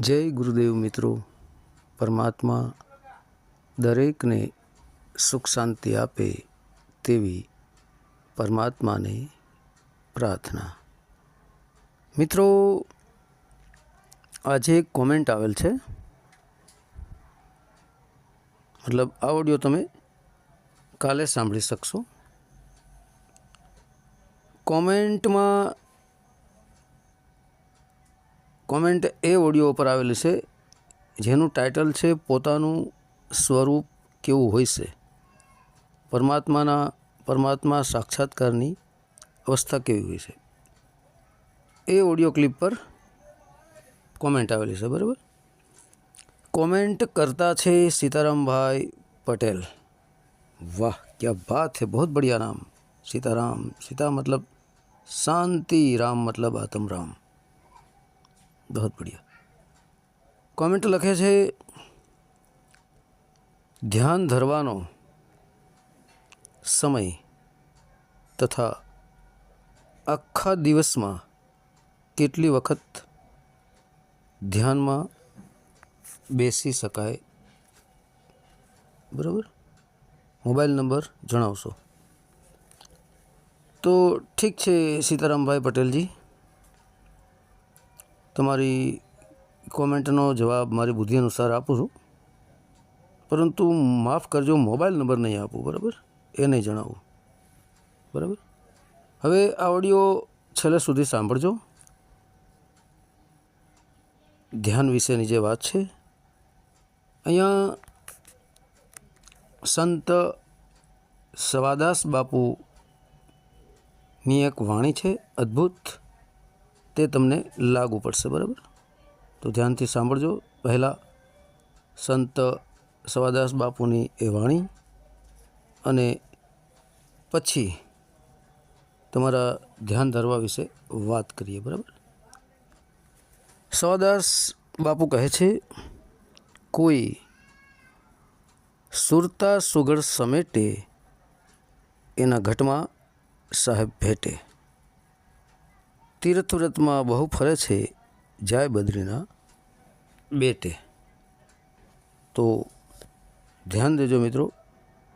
જય ગુરુદેવ મિત્રો. પરમાત્મા દરેકને સુખ શાંતિ આપે તેવી પરમાત્માને પ્રાર્થના. મિત્રો, આજે એક કોમેન્ટ આવેલ છે. મતલબ આ ઓડિયો તમે કાલે સાંભળી શકશો. કોમેન્ટમાં કોમેન્ટ એ ઓડિયો ઉપર આવેલી છે, જેનું ટાઇટલ છે, પોતાનું સ્વરૂપ કેવું હોય છે? પરમાત્માના, પરમાત્મા સાક્ષાત્કારની અવસ્થા કેવી હોય છે? એ ઓડિયો ક્લિપ પર કોમેન્ટ આવેલી છે, બરાબર? કોમેન્ટ કરતા છે સીતારામભાઈ પટેલ. વાહ, ક્યા બાત હે બહુ બઢિયા નામ. સીતારામ, સીતા મતલબ શાંતિ, રામ મતલબ આતમ રામ बहुत बढ़िया કોમેન્ટ લખે છે ધ્યાન ધરવાનો સમય તથા આખા દિવસમાં કેટલી વખત ધ્યાનમાં બેસી શકાય બરાબર મોબાઈલ નંબર જણાવશો તો ઠીક છે સીતારામભાઈ પટેલજી તમારી કોમેન્ટનો જવાબ મારી બુદ્ધિ અનુસાર આપું છું. પરંતુ માફ કરજો, મોબાઈલ નંબર નહીં આપું, બરાબર? એ નહીં જણાવું. બરાબર? હવે આ ઓડિયો છેલ્લે સુધી સાંભળજો. ધ્યાન વિશેની જે વાત છે, અહીંયા સંત સવાદાસ બાપુની એક વાણી છે, અદ્ભુત. તે તમને લાગુ પડશે, બરાબર? તો ધ્યાનથી સાંભળજો. પહેલાં સંત સવાદાસ બાપુની એ વાણી અને પછી તમારા ધ્યાન ધરવા વિશે વાત કરીએ, બરાબર? સવાદાસ બાપુ કહે છે, કોઈ સુરતા સુગડ સમેટે, એના ઘટમાં સાહેબ ભેટે. તીર્થવ્રતમાં બહુ ફરે છે. જાય બદ્રીના બેટે. તો ધ્યાન દેજો મિત્રો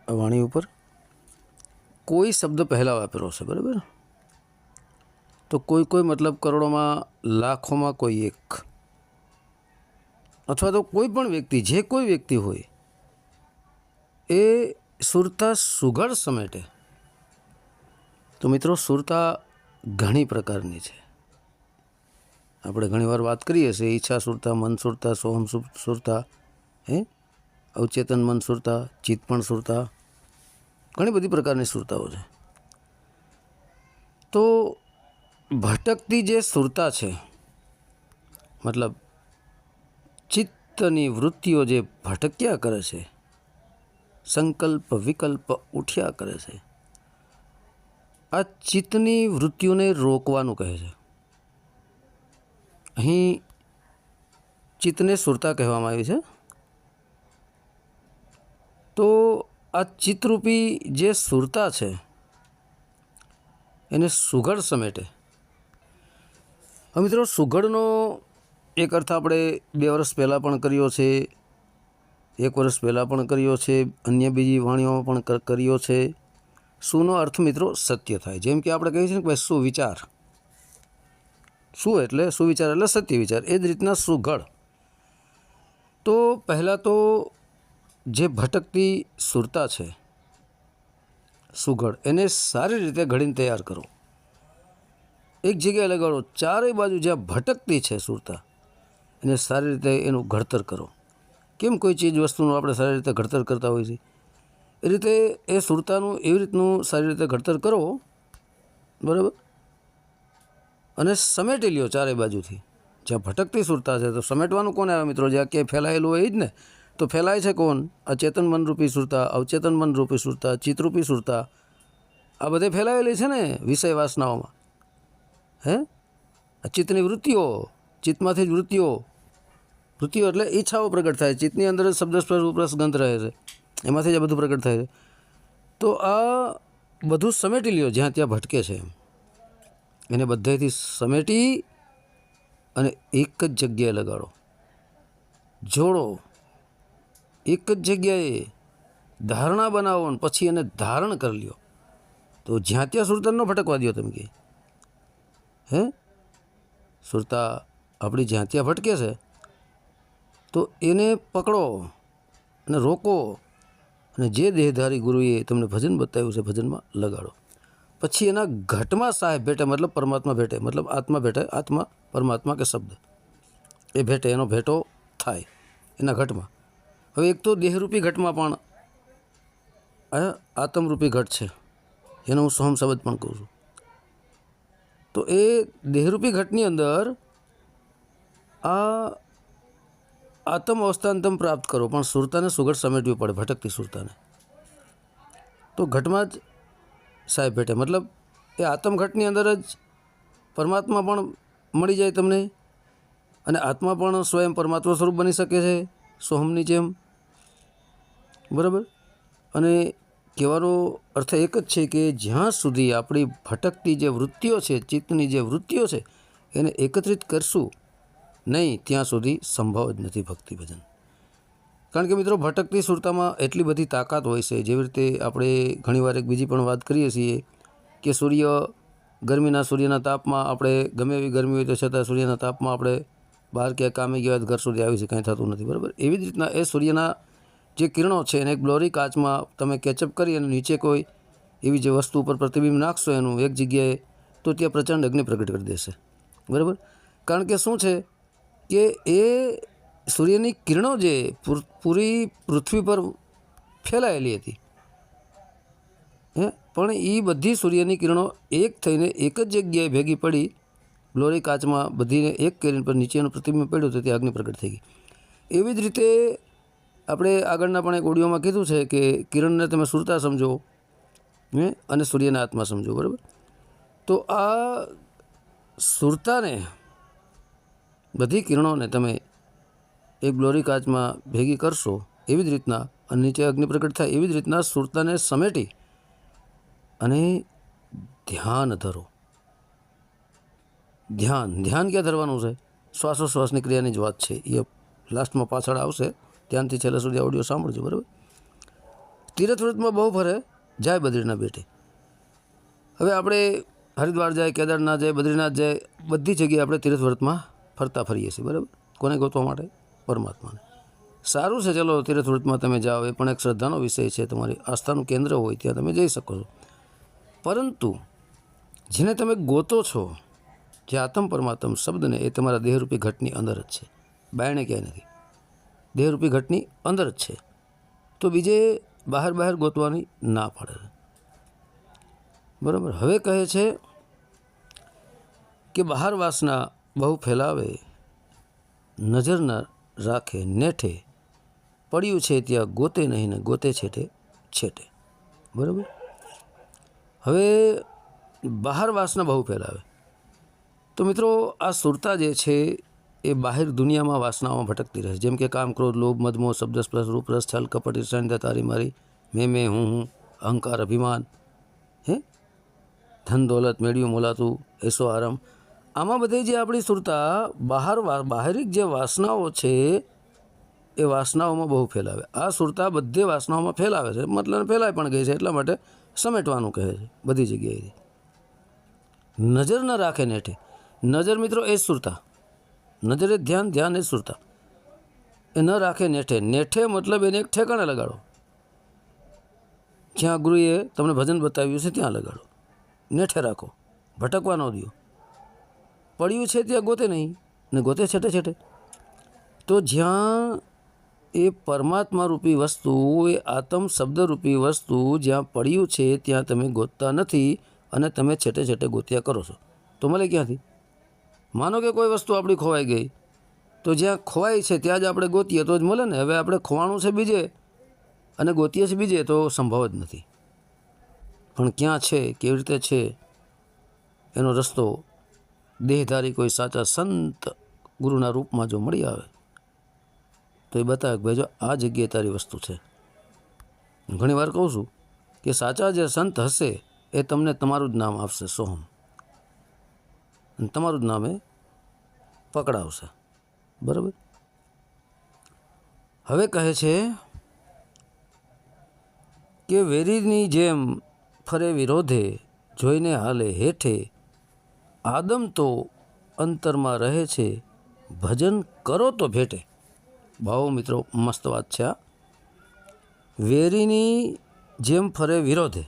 વાણી ઉપર. કોઈ શબ્દ પહેલાં વાપરો છે, બરાબર? તો કોઈ કોઈ મતલબ કરોડોમાં, લાખોમાં કોઈ એક. અથવા તો કોઈ પણ વ્યક્તિ, જે કોઈ વ્યક્તિ હોય, એ સુરતા સુઘડ સમેટે. તો મિત્રો, સુરતા ઘણી પ્રકારની છે. આપણે ઘણીવાર વાત કરીએ છીએ, ઈચ્છા સુરતા, મન સુરતા, સોહમ સુરતા, હે? અવચેતન, મન સુરતા ચિત્તપણ સુરતા. ઘણી બધી પ્રકારની સુરતાઓ છે. તો ભટકતી જે સુરતા છે, મતલબ ચિત્તની વૃત્તિઓ જે ભટક્યા કરે છે, સંકલ્પ વિકલ્પ ઉઠ્યા કરે છે આ ચિત્તની વૃત્તિઓને રોકવાનું કહે છે. અહીં ચિત્તને સુરતા કહેવામાં આવી છે. તો આ ચિત્તરૂપી જે સુરતા છે, એને સુઘડ સમેટે. હવે મિત્રો, સુઘડનો એક અર્થ આપણે બે વર્ષ પહેલાં પણ કર્યો છે, એક વર્ષ પહેલાં પણ કર્યો છે, અન્ય બીજી વાણીઓમાં પણ કર્યો છે. સુનો અર્થ મિત્રો સત્ય થાય. જેમ કે આપણે કહીએ છીએ ને ભાઈ સુવિચાર. શું એટલે સુવિચાર એટલે સત્ય વિચાર એ જ રીતના સુઘડ. તો પહેલાં તો જે ભટકતી સુરતા છે, સુઘડ, એને સારી રીતે ઘડીને તૈયાર કરો. એક જગ્યાએ લગાડો, ચારેય બાજુ જ્યાં ભટકતી છે સુરતા, એને સારી રીતે એનું ઘડતર કરો. કેમ કોઈ ચીજ વસ્તુનું આપણે સારી રીતે ઘડતર કરતા હોઈએ છીએ રીતે એ સુરતાનું એવી રીતનું સારી રીતે ઘડતર કરો, બરાબર? અને સમેટી લ્યો ચારે બાજુથી. જ્યાં ભટકતી સુરતા છે, તો સમેટવાનું કોને આવે મિત્રો? જ્યાં ક્યાંય ફેલાયેલું હોય જ ને? તો ફેલાય છે કોણ? આ ચેતન મનરૂપી સુરતા અવચેતન મનરૂપી સુરતા, ચિત્તરૂપી સુરતા, આ બધે ફેલાયેલી છે ને વિષય વાસનાઓમાં? હે? આ ચિત્તની વૃત્તિઓ, ચિત્તમાંથી જ વૃત્તિઓ. વૃત્તિઓ એટલે ઈચ્છાઓ પ્રગટ થાય. ચિત્તની અંદર શબ્દ સ્પર્શ ઉપરસ ગંધ રહે છે. એમાંથી જ આ બધું પ્રગટ થાય છે. તો આ બધું સમેટી લ્યો, જ્યાં ત્યાં ભટકે છે એને બધાથી સમેટી અને એક જ જગ્યાએ લગાડો. જોડો. એક જ જગ્યાએ ધારણા બનાવો ને પછી એને ધારણ કરી લ્યો. તો જ્યાં ત્યાં સુરતા ન ભટકવા દો તમે કે. હે? સુરતા આપણી જ્યાં ત્યાં ભટકે છે, તો એને પકડો અને રોકો. અને જે દેહધારી ગુરુએ તમને ભજન બતાવ્યું છે, ભજનમાં લગાડો. પછી એના ઘટમાં સાહેબ ભેટે, મતલબ પરમાત્મા ભેટે, મતલબ આત્મા ભેટે, આત્મા પરમાત્મા કે શબ્દ. એ ભેટે, એનો ભેટો થાય એના ઘટમાં. હવે એક તો દેહરૂપી ઘટમાં પણ આત્મરૂપી ઘટ છે. જેનો હું સોમ શબ્દ પણ કહું છું. તો એ દેહરૂપી ઘટની અંદર આ આત્મ અવસ્થાંતમ પ્રાપ્ત કરો, પણ સુરતાને સુગઢ સમેટવી પડે, ભટકતી સુરતાને. તો ઘટમાં જ સાહેબ ભેટે, મતલબ એ આત્મઘટની અંદર જ પરમાત્મા પણ મળી જાય તમને? અને આત્મા પણ સ્વયં પરમાત્મા સ્વરૂપ બની શકે છે, સોહમની જેમ? બરાબર? અને કહેવાનો અર્થ એક જ છે કે જ્યાં સુધી આપણી ભટકતી જે વૃત્તિઓ છે, ચિત્તની જે વૃત્તિઓ છે, એને એકત્રિત કરશું નહીં, ત્યાં સુધી સંભવ જ નથી ભક્તિ ભજન કારણ કે મિત્રો, ભટકતી સુરતામાં એટલી બધી તાકાત હોય છે, જેવી રીતે આપણે ઘણીવાર એક બીજી પણ વાત કરીએ છીએ કે સૂર્ય ગરમીના સૂર્યના તાપમાં આપણે, ગમે એવી ગરમી હોય તો છતાં સૂર્યના તાપમાં આપણે બહાર ક્યાંય કામે ગયા ઘર સુધી આવી છે કાંઈ થતું નથી, બરાબર? એવી જ રીતના એ સૂર્યના જે કિરણો છે, એને એક બ્લોરી કાચમાં તમે કેચઅપ કરી અને નીચે કોઈ એવી જે વસ્તુ ઉપર પ્રતિબિંબ નાખશો એનું એક જગ્યાએ, તો ત્યાં પ્રચંડ અગ્નિ પ્રગટ કરી દેશે, બરાબર? કારણ કે શું છે કે એ સૂર્યની કિરણો જે પૂર- પૃથ્વી પર ફેલાયેલી હતી. હે? પણ એ બધી સૂર્યની કિરણો એક થઈને એક જ જગ્યાએ ભેગી પડી. ગ્લોરી કાચમાં બધીને એક કરીને પર નીચેનું પ્રતિબિંબ પડ્યું તો તે અગ્નિ પ્રગટ થઈ ગઈ. એવી જ રીતે આપણે આગળના પણ એક ઓડિયોમાં કીધું છે કે કિરણને તમે સુરતા સમજો, હે? અને સૂર્યના આત્મા સમજો, બરાબર? તો આ સુરતાને બધી કિરણોને તમે એક ગ્લોરી કાચમાં ભેગી કરશો, એવી જ રીતના અને નીચે અગ્નિ પ્રગટ થાય એવી જ રીતના સુરતાને સમેટી અને ધ્યાન ધરો. ધ્યાન ધ્યાન ક્યાં ધરવાનું છે? શ્વાસોશ્વાસની ક્રિયાની જ વાત છે. એ લાસ્ટમાં પાછળ આવશે. ધ્યાનથી છેલ્લા સુધી ઓડિયો સાંભળજો, બરાબર? તીર્થવ્રતમાં બહુ ફરે, જાય બદ્રીના બેટે. હવે આપણે હરિદ્વાર જાય, કેદારનાથ જાય, બદ્રીનાથ જાય, બધી જગ્યાએ આપણે તીર્થવ્રતમાં ફરતા ફરીએ છીએ, બરાબર? કોને ગોતવા માટે? પરમાત્માને. સારું છે, ચલો તીર્થવૃત્તમાં તમે જાઓ, એ પણ એક શ્રદ્ધાનો વિષય છે, તમારી આસ્થાનું કેન્દ્ર હોય ત્યાં તમે જઈ શકો છો. પરંતુ જેને તમે ગોતો છો, જે આત્મ પરમાત્મ શબ્દને, એ તમારા દેહરૂપી ઘટની અંદર જ છે. બાયણે ક્યાંય નથી. દેહરૂપી ઘટની અંદર જ છે. તો બીજે બહાર બહાર ગોતવાની ના પડે બરાબર? હવે કહે છે કે બહાર વાસના બહુ ફેલાવે. નજર ન રાખે, નેઠે. પડ્યું છે ત્યાં ગોતે નહીં ને ગોતે છેટે છેટે. બરાબર? હવે બહાર વાસના બહુ ફેલાવે. તો મિત્રો, આ સુરતા જે છે એ બહાર દુનિયામાં વાસનાઓમાં ભટકતી રહે જેમ કે કામ, ક્રોધ, લોભ મદમો શબ્દ, સ્પર્શ, રૂપ, રસ, છલ, કપટ ઈર્ષાનિંદા તારી, મારી, મેં મેં, હું હું, અહંકાર, અભિમાન, હે? ધન, દોલત, મેળ્યું, મોલાતું, એસો આરામ આમાં બધી જે આપણી સુરતા, બહાર બાહરિક જે વાસનાઓ છે, એ વાસનાઓમાં બહુ ફેલાવે. આ સુરતા બધે વાસનાઓમાં ફેલાવે છે, મતલબ ફેલાય પણ ગઈ છે, એટલા માટે સમેટવાનું કહે છે, બધી જગ્યાએ નજર ન રાખે નેઠે. નજર મિત્રો એ જ સુરતા. નજરે ધ્યાન ધ્યાન એ સુરતા. એ ન રાખે નેઠે. નેઠે મતલબ એને એક ઠેકાણે લગાડો. જ્યાં ગુરુએ તમને ભજન બતાવ્યું છે, ત્યાં લગાડો. નેઠે રાખો. ભટકવા ન દો. પડ્યું છે ત્યાં ગોતે નહીં ને ગોતે છેટે છેટે. તો જ્યાં એ પરમાત્મા રૂપી વસ્તુ, એ આત્મ શબ્દરૂપી વસ્તુ જ્યાં પડ્યું છે ત્યાં તમે ગોતતા નથી અને તમે છેટે છેટે ગોત્યા કરો છો. તો મળે ક્યાંથી? માનો કે કોઈ વસ્તુ આપણી ખોવાઈ ગઈ, તો જ્યાં ખોવાઈ છે ત્યાં જ આપણે ગોતીએ તો જ મળે ને. હવે આપણે ખોવાણું છે બીજે અને ગોતીએ છે બીજે તો સંભવ જ નથી. પણ ક્યાં છે, કેવી રીતે છે, એનો રસ્તો દેહધારી કોઈ સાચા સંત ગુરુના રૂપમાં જો મળી આવે, તો એ બતાવે કે ભાઈ જો આ જગ્યાએ તારી વસ્તુ છે. ઘણી વાર કહું છું કે સાચા જે સંત હશે એ તમને તમારું જ નામ આપશે સોહમ. અને તમારું જ નામ પકડાવશે. બરાબર? હવે કહે છે કે વેરીની જેમ ફરે વિરોધે, જોઈને હાલે હેઠે આદમ તો અંતરમાં રહે છે. ભજન કરો તો ભેટે. ભાવો મિત્રો, મસ્ત વાત છે આ. વેરીની જેમ ફરે વિરોધે.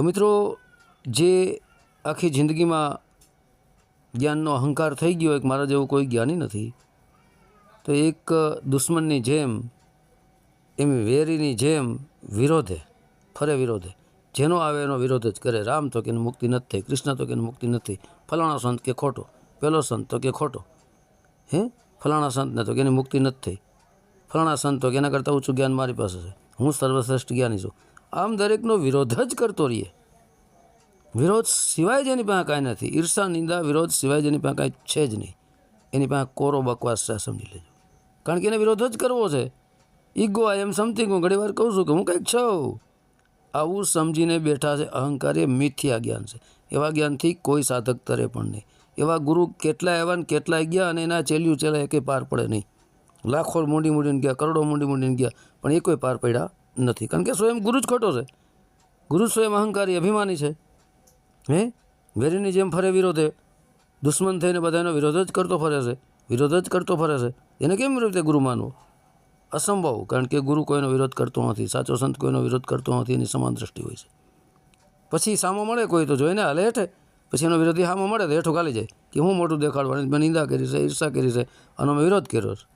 મિત્રો, જે આખી જિંદગીમાં જ્ઞાનનો અહંકાર થઈ ગયો એક મારા જેવું કોઈ જ્ઞાની નથી, તો એક દુશ્મનની જેમ, એમ વેરીની જેમ વિરોધે, ફરે વિરોધે. જેનો આવે એનો વિરોધ જ કરે. રામ તો કે મુક્તિ નથી થઈ, કૃષ્ણ તો કે મુક્તિ નથી. ફલાણા સંત કે ખોટો? પેલો સંત તો કે ખોટો? હે? ફલાણા સંતને તો કે એની મુક્તિ નથી થઈ. ફલાણા સંત તો કે એના કરતાં ઊંચું જ્ઞાન મારી પાસે છે? હું સર્વશ્રેષ્ઠ જ્ઞાની છું. આમ દરેકનો વિરોધ જ કરતો રહીએ. વિરોધ સિવાય જેની પાસે કાંઈ નથી. ઈર્ષા, નિંદા, વિરોધ સિવાય જેની પાસે કાંઈ છે જ નહીં. એની પાસે કોરો બકવાસ છે સમજી લેજો. કારણ કે એને વિરોધ જ કરવો છે. Ego I am something. હું ઘણી વાર કહું છું કે હું કંઈક છું. આવું સમજીને બેઠા છે, અહંકાર એ મિથ્યા જ્ઞાન છે. એવા જ્ઞાનથી કોઈ સાધક તરે પણ નહીં. એવા ગુરુ કેટલા એવા ને કેટલાય ગયા અને એના ચેલ્યું ચેલા એકે પાર પડે નહીં. લાખો મૂંડી મૂંડીને ગયા, કરોડો મૂંડી મૂંડીને ગયા, પણ એ કોઈ પાર પડ્યા નથી. કારણ કે સ્વયં ગુરુ જ ખોટો છે. ગુરુ સ્વયં અહંકારી અભિમાની છે. હે? વેરીની જેમ ફરે વિરોધે. દુશ્મન થઈને બધાનો વિરોધ જ કરતો ફરે છે. વિરોધ જ કરતો ફરે છે. એને કેમ રીતે ગુરુ માનવો? અસંભવ, કારણ કે ગુરુ કોઈનો વિરોધ કરતો નથી, સાચો સંત કોઈનો વિરોધ કરતો નથી, એની સમાન દ્રષ્ટિ હોય છે. પછી સામો મળે કોઈ તો જોઈને હાલે હેઠે, પછી એનો વિરોધી સામો મળે તો હેઠો ખાલી જાય, કે હું મોટું દેખાડવાનું મેં નિંદા કરી છે, ઈર્ષા કરી છે, અને મેં વિરોધ કર્યો છે.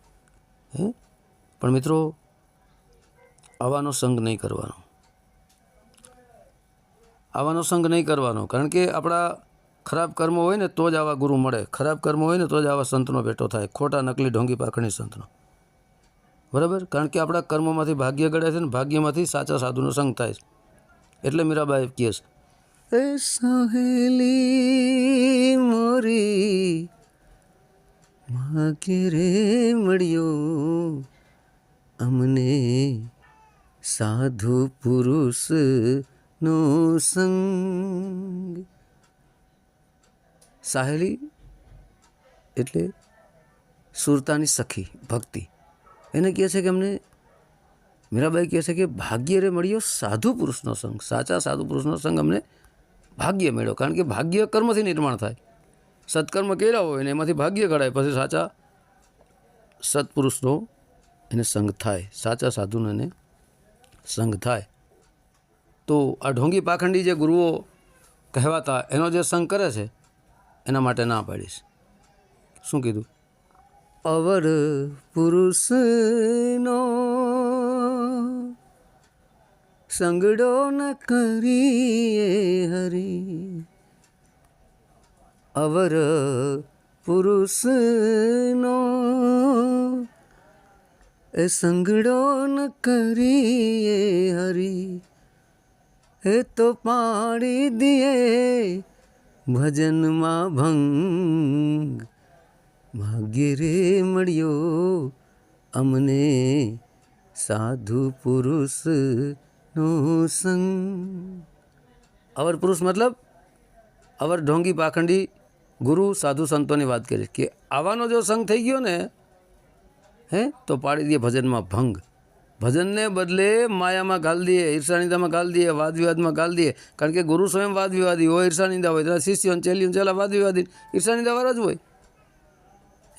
હે? પણ મિત્રો, આવાનો સંગ નહીં કરવાનો. આવાનો સંગ નહીં કરવાનો, કારણ કે આપણા ખરાબ કર્મો હોય ને તો જ આવા ગુરુ મળે, ખરાબ કર્મો હોય ને તો જ આવા સંતનો ભેટો થાય, ખોટા, નકલી, ઢોંગી, પાખણી સંતનો. બરાબર? કારણ કે આપણા કર્મમાંથી ભાગ્ય ઘડે છે ને ભાગ્યમાંથી સાચા સાધુનો સંગ થાય છે. એટલે મીરાબાઈ કહે છે. એ સહેલી મોરી રે મળ્યો અમને સાધુ પુરુષ નો સંગ. સાહેલી એટલે સુરતાની સખી, ભક્તિ. એને કહે છે કે અમને, મીરાબાઈ કહે છે કે ભાગ્ય રે મળ્યો સાધુ પુરુષનો સંગ, સાચા સાધુ પુરુષનો સંગ અમને ભાગ્ય મળ્યો. કારણ કે ભાગ્ય કર્મથી નિર્માણ થાય. સત્કર્મ કર્યા હોય ને એમાંથી ભાગ્ય ઘડાય, પછી સાચા સત્પુરુષનો એને સંગ થાય, સાચા સાધુનો એને સંગ થાય. તો આ ઢોંગી પાખંડી જે ગુરુઓ કહેવાતા, એનો જે સંગ કરે છે, એના માટે ના પાડીશ. શું કીધું? અવર પુરુષનો સંગડો ન કરીએ હરી અવર પુરુષનો એ સંગડો ન કરીએ હરી એ તો પાડી દિએ ભજનમાં ભંગ ભાગ્ય મળ્યો અમને સાધુ પુરુષ નો સંગ. અવર પુરુષ મતલબ અવર ઢોંગી પાખંડી ગુરુ સાધુ સંતોની વાત કરીશ કે આવાનો જો સંગ થઈ ગયો ને, હે, તો પાડી દઈએ ભજનમાં ભંગ. ભજનને બદલે માયામાં ગાલ દઈએ ઈર્ષાનિંદામાં ગાલ દઈએ વાદ વિવાદમાં ગાલ દઈએ કારણ કે ગુરુ સ્વયં વાદ વિવાદી હોય, ઈર્ષાનિંદા હોય ત્યારે શિષ્યો ચેલીઓ ચેલા વાદ વિવાદી ઈર્ષાનિંદાવાળા જ હોય.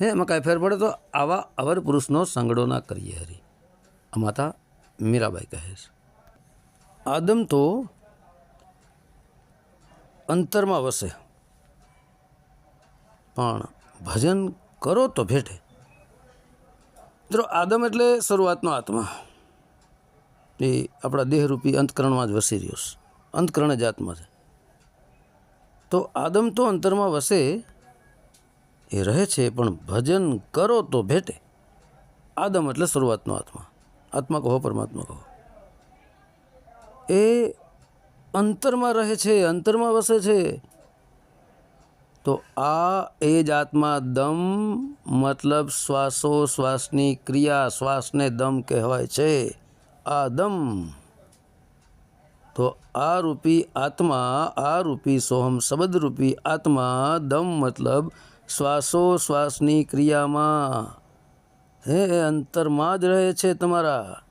હે, એમાં કાંઈ ફેર પડે તો આવા અવર પુરુષનો સંગડો ના કરીએ હરી. આ માતા મીરાબાઈ કહે છે. આદમ તો અંતરમાં વસે. પણ ભજન કરો તો ભેટે. મિત્રો, આદમ એટલે શરૂઆતનો આત્મા. એ આપણા દેહરૂપી અંતકરણમાં જ વસી રહ્યો છે. અંતકરણ જ આત્મા છે. તો આદમ તો અંતરમાં વસે એ રહે છે, પણ ભજન કરો તો ભેટે. આદમ એટલે શરૂઆતનો આત્મા. આત્મા કહો, પરમાત્મા કહો. એ અંતરમાં રહે છે, અંતરમાં વસે છે. તો આ એ જ આત્મા દમ મતલબ શ્વાસો, શ્વાસની ક્રિયા, શ્વાસને દમ કહેવાય છે આ દમ તો આ રૂપી આત્મા, આ રૂપી સોહમ શબ્દ રૂપી આત્મા દમ મતલબ શ્વાસો શ્વાસની ક્રિયામાં. હે, અંતરમાં જ રહે છે તમારા.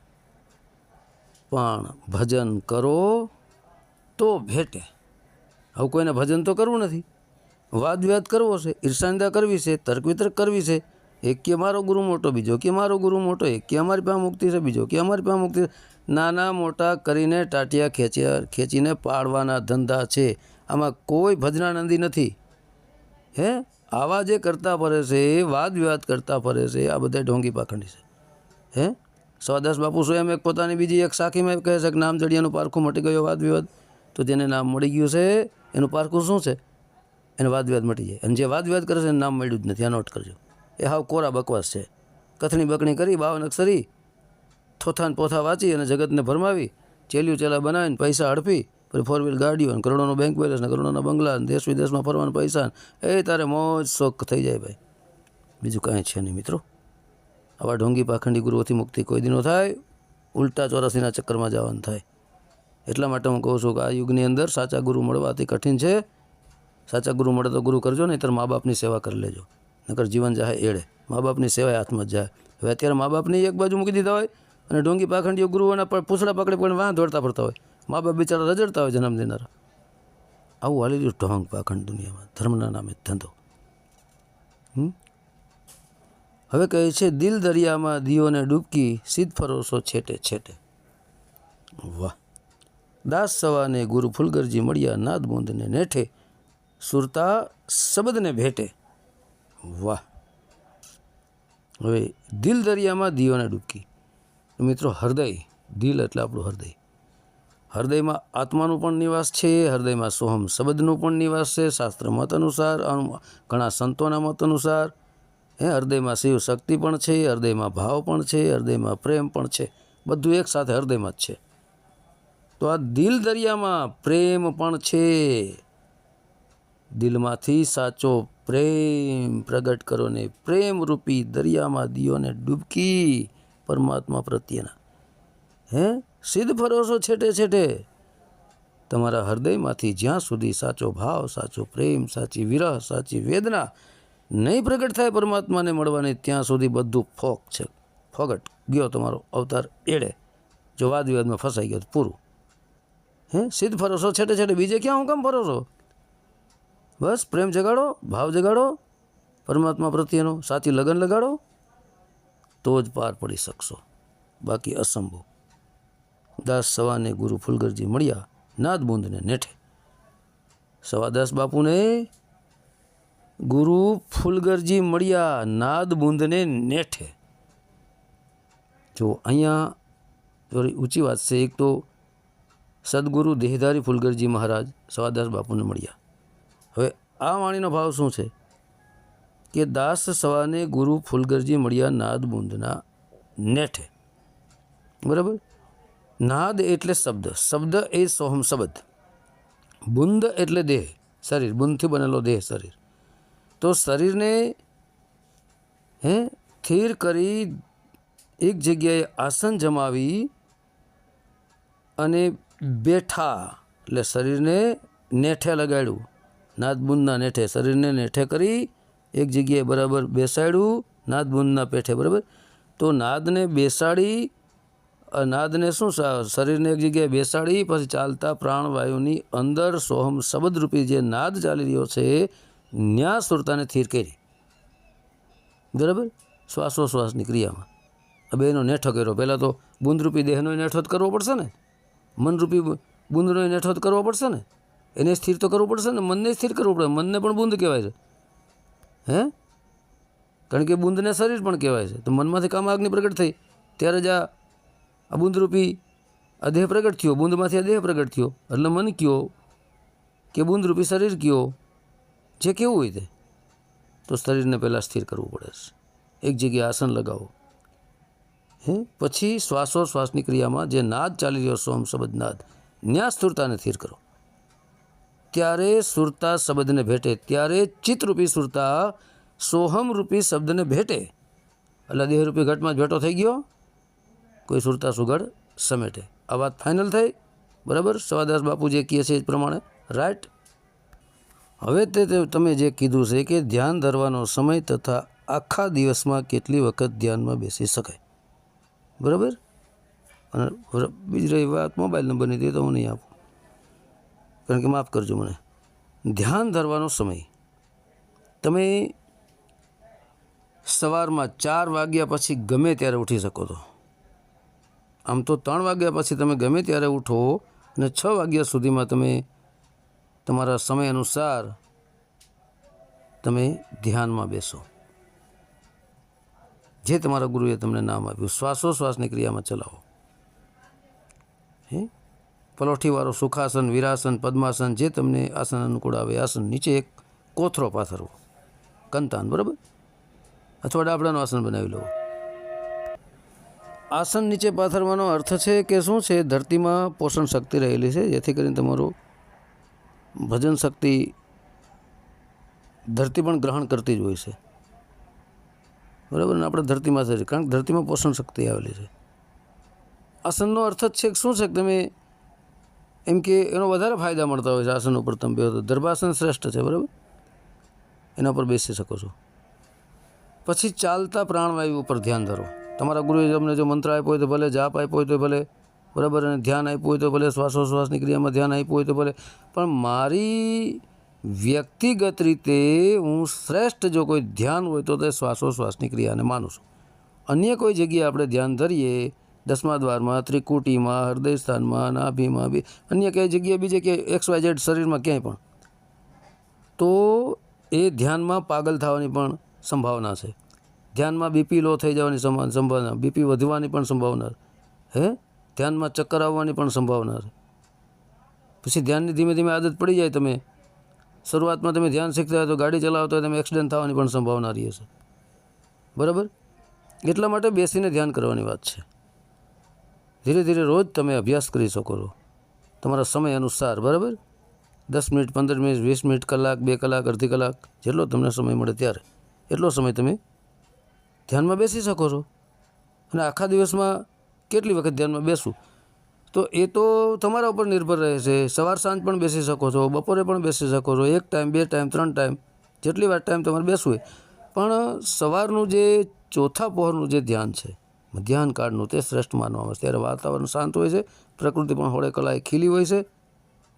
પણ ભજન કરો તો ભેટે. હવે કોઈને ભજન તો કરવું નથી. વાદ વિવાદ કરવો છે, ઈર્ષાનિંદા કરવી છે તર્ક વિતર્ક કરવી છે. એક કે મારો ગુરુ મોટો, બીજો કે મારો ગુરુ મોટો, એક કે અમારી પાસે મુક્તિ છે, બીજો કે અમારી પાસે મુક્તિ નાના મોટા કરીને ટાટિયા ખેંચ્યા ખેંચીને પાડવાના ધંધા છે. આમાં કોઈ ભજનાનંદી નથી. હે? આવા જે કરતા ફરે છે, વાદ વિવાદ કરતા ફરે છે, આ બધા ઢોંગી પાખંડી છે. હે? સ્વાદાસ બાપુ સ્વયં એક પોતાની બીજી એક સાખીમાં કહે છે કે નામ જડિયાનું પારખું મટી ગયો વાદ વિવાદ? તો જેને નામ મળી ગયું છે, એનું પારખું શું છે? એને વાદ વિવાદ મટી જાય. અને જે વાદ વિવાદ કરે છે, એનું નામ મળ્યું જ નથી. આ નોટ કરજો. એ હાવ કોરા બકવાસ છે. કથણી બકણી કરી, બાવન અક્ષરી, થોથાન પોથા વાંચી અને જગતને ભરમાવી, ચેલિયું ચેલા બનાવીને પૈસા હડપી પછી ફોર વ્હીલ ગાડીઓ ને કરોડોનો બેંક બેલેન્સ ને કરોડોના બંગલા ને દેશ વિદેશમાં ફરવાના પૈસા એ તારે મોજ શોખ થઈ જાય ભાઈ. બીજું કાંઈ છે નહીં મિત્રો. આવા ઢોંગી પાખંડી ગુરુઓથી મુક્તિ કોઈ દિનો થાય, ઉલટા ચોરાસીના ચક્કરમાં જવાનું થાય. એટલા માટે હું કહું છું કે આ યુગની અંદર સાચા ગુરુ મળવા અતિ કઠિન છે. સાચા ગુરુ મળે તો ગુરુ કરજો, નહીંતર મા બાપની સેવા કરી લેજો. નકર જીવન જાય એડે. મા બાપની સેવા હાથમાં જ જાય. હવે અત્યારે મા બાપની એક બાજુ મૂકી દીધા હોય અને ઢોંગી પાખંડીઓ ગુરુઓના પણ પૂછડા પકડી પણ વાં દોડતા ફરતા હોય. મા બાપ બિચારા રજડતા હોય જન્મ દેનારા. આવું હાલી રહ્યું ઢોંગ પાખંડ દુનિયામાં, ધર્મના નામે ધંધો? હવે કહે છે, દિલ દરિયામાં દીઓને ડૂબકી સીધ ફરોસો છેટે છેટે. વાહ. દાસ સવાને ગુરુ ફુલગરજી મળ્યા, નાદ બુંદને નેઠે, સુરતા શબ્દને ભેટે. વાહ. હવે દિલ દરિયામાં દીઓને ડૂબકી. મિત્રો, હૃદય, દિલ એટલે આપણું હૃદય. હૃદયમાં આત્માનું પણ નિવાસ છે, હૃદયમાં સોહમ શબ્દનું પણ નિવાસ છે, શાસ્ત્ર મત અનુસાર ઘણા સંતોના મત અનુસાર. હે, હૃદયમાં શિવ શક્તિ પણ છે, હૃદયમાં ભાવ પણ છે, હૃદયમાં પ્રેમ પણ છે. બધું એક સાથે હૃદયમાં જ છે. તો આ દિલ દરિયામાં પ્રેમ પણ છે. દિલમાંથી સાચો પ્રેમ પ્રગટ કરો ને પ્રેમ રૂપી દરિયામાં દિયોને ડૂબકી પરમાત્મા પ્રત્યેના. હે સિદ્ધ ભરોસો છેટે છેટે. તમારા હૃદયમાંથી જ્યાં સુધી સાચો ભાવ, સાચો પ્રેમ, સાચી વિરહ, સાચી વેદના નહીં પ્રગટ થાય પરમાત્માને મળવાની, ત્યાં સુધી બધું ફોક છે. ફોગટ. ગયો તમારો અવતાર એડે. જો વાદ વિવાદમાં ફસાઈ ગયો તો પૂરું. હે? સિદ્ધ ભરોસો છેટે છેટે. બીજે ક્યાં હું કામ ભરોસો? બસ પ્રેમ જગાડો, ભાવ જગાડો, પરમાત્મા પ્રત્યેનો સાચી લગન લગાડો, તો જ પાર પડી શકશો. બાકી અસંભવ. દાસ સવાને ગુરુ ફુલગરજી મળ્યા, નાદ બુંદને નેઠે. સવાદાસ બાપુને ગુરુ ફુલગરજી મળ્યા, નાદ બુંદને નેઠે. જો અહીંયા થોડી ઊંચી વાત છે, એક તો સદગુરુ દેહધારી ફુલગરજી મહારાજ સવાદાસ બાપુને મળ્યા. હવે આ વાણીનો ભાવ શું છે? કે દાસ સવાને ગુરુ ફુલગરજી મળ્યા, નાદ બુંદના નેઠે. બરાબર? નાદ એટલે શબ્દ. શબ્દ એ સોહમ શબ્દ. બુંદ એટલે દેહ. શરીર. બુંદથી બનેલો દેહ શરીર. તો શરીરને, હે, સ્થિર કરી એક જગ્યાએ આસન જમાવી અને બેઠા, એટલે શરીરને નેઠે લગાડ્યું. નાદબુંદના નેઠે. શરીરને નેઠે કરી એક જગ્યાએ બરાબર બેસાડ્યું. નાદબુંદના પેઠે, બરાબર? તો નાદને બેસાડી નાદને શું શરીરને એક જગ્યાએ બેસાડી, પછી ચાલતા પ્રાણવાયુની અંદર સોહમ શબ્દરૂપી જે નાદ ચાલી રહ્યો છે ન્યા સુરતાને સ્થિર કરી. બરાબર? શ્વાસોશ્વાસની ક્રિયામાં. હવે એનો નેઠો કર્યો. પહેલાં તો બુંદરૂપી દેહનો નેઠો કરવો પડશે ને? મનરૂપી બુંદનો નેઠો જ કરવો પડશે ને? એને સ્થિર તો કરવું પડશે ને? મનને સ્થિર કરવું પડે. મનને પણ બુંદ કહેવાય છે. હે? કારણ કે બુંદને શરીર પણ કહેવાય છે. તો મનમાંથી કામાગ્નિ પ્રગટ થઈ. ત્યારે જ આ આ બુંદરૂપી આ દેહ પ્રગટ થયો બુંદમાંથી આ દેહ પ્રગટ થયો એટલે મન કયો કે બુંદરૂપી શરીર કયો જે કેવું હોય તે તો શરીરને પહેલાં સ્થિર કરવું પડે છે એક જગ્યાએ આસન લગાવો હે પછી શ્વાસો શ્વાસની ક્રિયામાં જે નાદ ચાલી રહ્યો સોમ શબ્દ નાદ ન્યા સ્થૂરતાને સ્થિર કરો ત્યારે સુરતા શબ્દને ભેટે ત્યારે ચિત્તરૂપી સુરતા સોહમરૂપી શબ્દને ભેટે એટલે દેહરૂપી ઘટમાં જ ભેટો થઈ ગયો કોઈ સુરતા સુગડ સમેટે. આ વાત ફાઇનલ થઈ. બરાબર? સવાદાસ બાપુ જે કહે છે એ પ્રમાણે. રાઈટ હવે તે તમે જે કીધું છે કે ધ્યાન ધરવાનો સમય તથા આખા દિવસમાં કેટલી વખત ધ્યાનમાં બેસી શકાય. બરાબર? અને બીજી રહી વાત મોબાઈલ નંબરની તે તો હું નહીં આપું. કારણ કે માફ કરજો મને. ધ્યાન ધરવાનો સમય. તમે સવારમાં ચાર વાગ્યા પછી ગમે ત્યારે ઉઠી શકો છો. આમ તો ત્રણ વાગ્યા પછી તમે ગમે ત્યારે ઉઠો અને છ વાગ્યા સુધીમાં તમે તમારા સમય અનુસાર તમે ધ્યાનમાં બેસો. જે તમારા ગુરુએ તમને નામ આપ્યું, શ્વાસોશ્વાસની ક્રિયામાં ચલાવો. હે? પલોઠીવાળો સુખાસન, વિરાસન, પદ્માસન, જે તમને આસન અનુકૂળ આવે, આસન નીચે એક કોથરો પાથરવો. કંતાન, બરાબર? અથવા ડાબડાનું આસન બનાવી લો આસન નીચે પાથરવાનો અર્થ છે કે શું છે? ધરતીમાં પોષણ શક્તિ રહેલી છે, જેથી કરીને તમારું ભજન શક્તિ ધરતી પણ ગ્રહણ કરતી જ હોય છે. બરાબર? ને આપણે ધરતીમાં છે કારણ કે ધરતીમાં પોષણ શક્તિ આવેલી છે. આસનનો અર્થ જ છે કે શું છે? કે તમે એમ કે એનો વધારે ફાયદા મળતા હોય છે આસન ઉપર તમે બેહો તો. દર્ભાસન શ્રેષ્ઠ છે, બરાબર? એના પર બેસી શકો છો. પછી ચાલતા પ્રાણવાયુ ઉપર ધ્યાન ધરો. તમારા ગુરુએ તમને જો મંત્ર આપ્યો હોય તો ભલે જાપ આપ્યો હોય તો ભલે, બરાબર? અને ધ્યાન આપ્યું હોય તો ભલે શ્વાસોશ્વાસની ક્રિયામાં ધ્યાન આપ્યું હોય તો ભલે. પણ મારી વ્યક્તિગત રીતે હું શ્રેષ્ઠ જો કોઈ ધ્યાન હોય તો તે શ્વાસોશ્વાસની ક્રિયાને માનું છું. અન્ય કોઈ જગ્યાએ આપણે ધ્યાન ધરીએ, દસમા દ્વારમાં, ત્રિકુટીમાં હૃદય સ્થાનમાં નાભીમાં, બી, અન્ય કઈ જગ્યાએ બીજે કે એક્સ, વાય, ઝેડ શરીરમાં ક્યાંય પણ, તો એ ધ્યાનમાં પાગલ થવાની પણ સંભાવના છે. ધ્યાનમાં બીપી લો થઈ જવાની સંભા- સંભાવના. બીપી વધવાની પણ સંભાવના હે? ધ્યાનમાં ચક્કર આવવાની પણ સંભાવના પછી ધ્યાનની ધીમે ધીમે આદત પડી જાય તમે. શરૂઆતમાં તમે ધ્યાન શીખતા હોય તો ગાડી ચલાવતા હોય તમે એક્સિડન્ટ થવાની પણ સંભાવના રહી છે. બરાબર? એટલા માટે બેસીને ધ્યાન કરવાની વાત છે. ધીરે ધીરે રોજ તમે અભ્યાસ કરી શકો છો. તમારા સમય અનુસાર, બરાબર? દસ મિનિટ, પંદર મિનિટ, વીસ મિનિટ, કલાક, બે કલાક, અડધી કલાક જેટલો તમને સમય મળે ત્યારે. એટલો સમય તમે ધ્યાનમાં બેસી શકો છો? અને આખા દિવસમાં કેટલી વખત ધ્યાનમાં બેસવું? તો એ તો તમારા ઉપર નિર્ભર રહે છે. સવાર સાંજ પણ બેસી શકો છો, બપોરે પણ બેસી શકો છો. એક ટાઈમ, બે ટાઈમ, ત્રણ ટાઈમ, જેટલી વાર ટાઈમ તમારે બેસવું પણ સવારનું જે ચોથા પહોરનું જે ધ્યાન છે, મધ્યાહન કાળનું તે શ્રેષ્ઠ માનવામાં આવે છે. ત્યારે વાતાવરણ શાંત હોય છે, પ્રકૃતિ પણ હોળે કલાએ ખીલી હોય છે.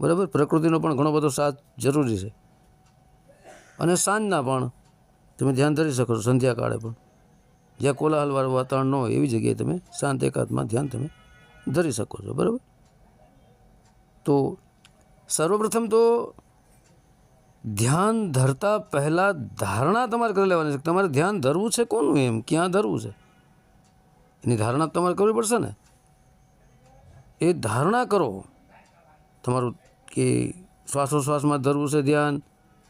બરાબર? પ્રકૃતિનો પણ ઘણો બધો સાથ જરૂરી છે. અને સાંજના પણ તમે ધ્યાન ધરી શકો છો, સંધ્યાકાળે પણ. જ્યાં કોલાહલવાળું વાતાવરણ ન હોય, એવી જગ્યાએ તમે શાંત એકાંતમાં ધ્યાન તમે ધરી શકો છો, બરાબર? તો સર્વપ્રથમ તો ધ્યાન ધરતા પહેલાં ધારણા તમારે કરી લેવાની છે. તમારે ધ્યાન ધરવું છે કોનું એમ? ક્યાં ધરવું છે? એની ધારણા તમારે કરવી પડશે ને? એ ધારણા કરો. તમારું કે શ્વાસોશ્વાસમાં ધરવું છે ધ્યાન,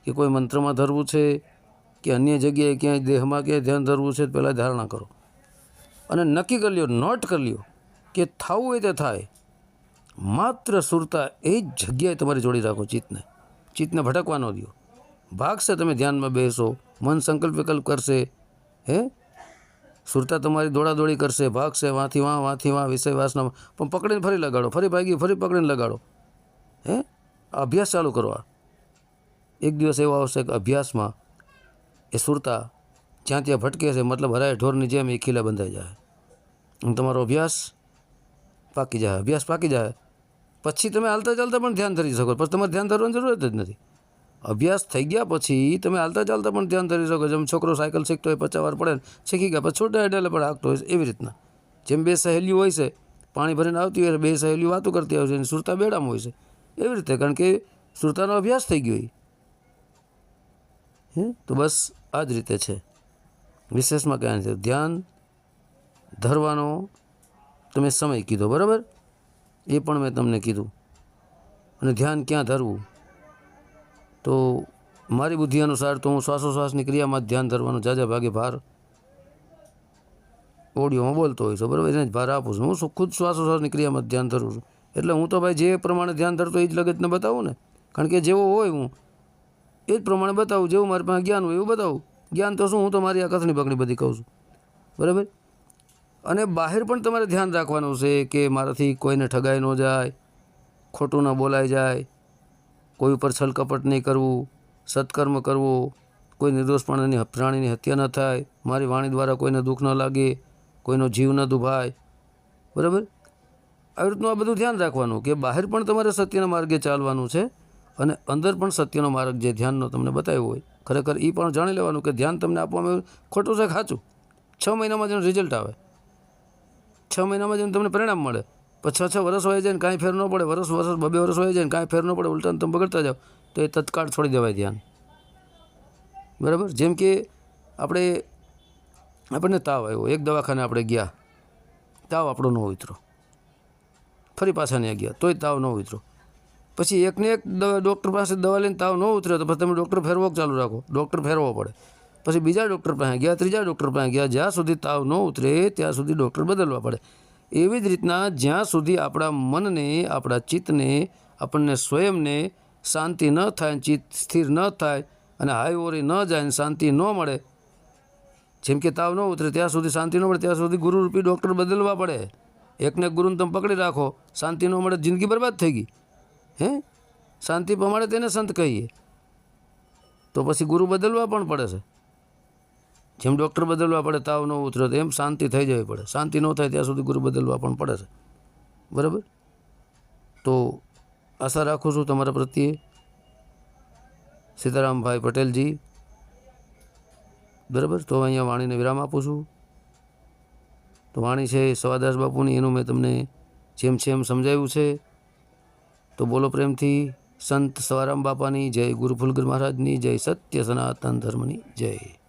કે કોઈ મંત્રમાં ધરવું છે કે અન્ય જગ્યાએ ક્યાંય દેહમાં ક્યાંય ધ્યાન ધરવું છે પહેલાં ધારણા કરો. અને નક્કી કરી લ્યો, નોટ કરી લ્યો કે થવું હોય તે થાય. માત્ર સુરતા એ જ જગ્યાએ તમારી જોડી રાખો, ચિત્તને. ચિત્તને ભટકવા ન દો. ભાગશે તમે ધ્યાનમાં બેસો, મન સંકલ્પ વિકલ્પ કરશે, હે? સુરતા તમારી દોડાદોડી કરશે, ભાગશે, વાંથી વાં વાંથી વાં, વિષય વાસનામાં પણ પકડીને ફરી લગાડો, ફરી ભાગી, ફરી પકડીને લગાડો. હે? અભ્યાસ ચાલુ કરવા એક દિવસ એવો આવશે કે અભ્યાસમાં એ સુરતા જ્યાં ત્યાં ભટકે છે, મતલબ હરાય, ઢોરની જેમ એ ખીલા બંધાઈ જાય. તમારો અભ્યાસ પાકી જાય. અભ્યાસ પાકી જાય. પછી તમે હાલતા ચાલતા પણ ધ્યાન ધરી શકો પછી તમારે ધ્યાન ધરવાની જરૂરત જ નથી. અભ્યાસ થઈ ગયા પછી તમે હાલતા ચાલતા પણ ધ્યાન ધરી શકો, જેમ છોકરો સાયકલ શીખતો હોય પચાસ પડે ને, શીખી ગયા પછી છોટા અડાલે પણ હાંકતો હોય એવી રીતના. જેમ બે સહેલીઓ હોય છે, પાણી ભરીને આવતી હોય, બે સહેલીઓ વાતો કરતી છે, અને સુરતા બેડામાં હોય છે. એવી રીતે, કારણ કે સુરતાનો અભ્યાસ થઈ ગયો હે? તો બસ આ જ રીતે છે. વિશેષમાં કહે છે, ધ્યાન ધરવાનો તમે સમય કીધો, બરાબર? એ પણ મેં તમને કીધું. અને ધ્યાન ક્યાં ધરવું? તો મારી બુદ્ધિ અનુસાર તો હું શ્વાસોશ્વાસની ક્રિયામાં ધ્યાન ધરવાનો જાજા ભાગે ભાર ઓડિયોમાં બોલતો હોય છે, બરાબર? એને જ ભાર આપું છું. હું ખુદ શ્વાસોશ્વાસની ક્રિયામાં ધ્યાન ધરું છું? એટલે હું તો ભાઈ જે પ્રમાણે ધ્યાન ધરતો એ જ લગતને બતાવું ને? કારણ કે જેવો હોય હું એ જ પ્રમાણે બતાવું, જેવું મારી પાસે જ્ઞાન હોય એવું બતાવું. જ્ઞાન તો શું, હું તો મારી આ કથની પકડી બધી કહું છું. બરાબર? અને બહાર પણ તમારે ધ્યાન રાખવાનું છે કે મારાથી કોઈને ઠગાઈ ન જાય, ખોટું ન બોલાઈ જાય, કોઈ ઉપર છલકપટ નહીં કરવું, સત્કર્મ કરવું, કોઈ નિર્દોષ પ્રાણીની પ્રાણીની હત્યા ન થાય, મારી વાણી દ્વારા કોઈને દુઃખ ન લાગે, કોઈનો જીવ ન દુભાય. બરાબર? આવી રીતનું આ બધું ધ્યાન રાખવાનું કે બહાર પણ તમારે સત્યના માર્ગે ચાલવાનું છે. અને અંદર પણ સત્યનો માર્ગ જે ધ્યાનનો તમને બતાવ્યો હોય, ખરેખર એ પણ જાણી લેવાનું કે ધ્યાન તમને આપવામાં ખોટું છે ખાચું છ મહિનામાં જેનું રિઝલ્ટ આવે. છ મહિનામાં જેનું તમને પરિણામ મળે. પછી છ છ વર્ષ હોય જાય ને કાંઈ ફેર ન પડે વર્ષ વર્ષ બબે વર્ષ હોય જાય ને કાંઈ ફેર ન પડે, ઉલટાને તમે બગડતા જાઓ, તો એ તત્કાળ છોડી દેવાય ધ્યાન. બરાબર? જેમ કે આપણે, આપણને તાવ આવ્યો. એક દવાખાને આપણે ગયા. તાવ આપણો ન ઉતરો ફરી પાછા નહીં ગયા. તોય તાવ ન ઉતરો પછી એકને એક ડૉક્ટર પાસે દવા લઈને તાવ ન ઉતરે તો પછી તમે ડૉક્ટર ફેરવો ચાલુ રાખો? ડૉક્ટર ફેરવો પડે. પછી બીજા ડૉક્ટર પાસે ગયા, ત્રીજા ડૉક્ટર પાસે ગયા, જ્યાં સુધી તાવ ન ઉતરે ત્યાં સુધી ડૉક્ટર બદલવા પડે. એવી જ રીતના જ્યાં સુધી આપણા મનને, આપણા ચિત્તને, આપણને સ્વયંને શાંતિ ન થાય ચિત્ત સ્થિર ન થાય અને હાઈઓરી ન જાય ને શાંતિ ન મળે, જેમ કે તાવ ન ઉતરે ત્યાં સુધી શાંતિ ન મળે, ત્યાં સુધી ગુરુરૂપી ડૉક્ટર બદલવા પડે. એકને એક ગુરુને તમે પકડી રાખો, શાંતિ ન મળે જિંદગી બરબાદ થઈ ગઈ. હે? શાંતિ પ્રમાણે તેને સંત કહીએ. તો પછી ગુરુ બદલવા પણ પડે છે. જેમ ડૉક્ટર બદલવા પડે, તાવ ન ઉતરે, તો એમ શાંતિ થઈ જવી પડે. શાંતિ ન થાય ત્યાં સુધી ગુરુ બદલવા પણ પડે છે. બરાબર? તો આશા રાખું છું તમારા પ્રત્યે. સીતારામભાઈ પટેલજી. બરાબર? તો અહીંયા વાણીને વિરામ આપું છું. તો વાણી છે સવાદાસ બાપુની, એનું મેં તમને જેમ છે એમ સમજાવ્યું છે. તો બોલો પ્રેમથી, સંત સવારામ બાપાની જય, ગુરુ ફુલગર મહારાજની જય, સત્ય સનાતન ધર્મની જય.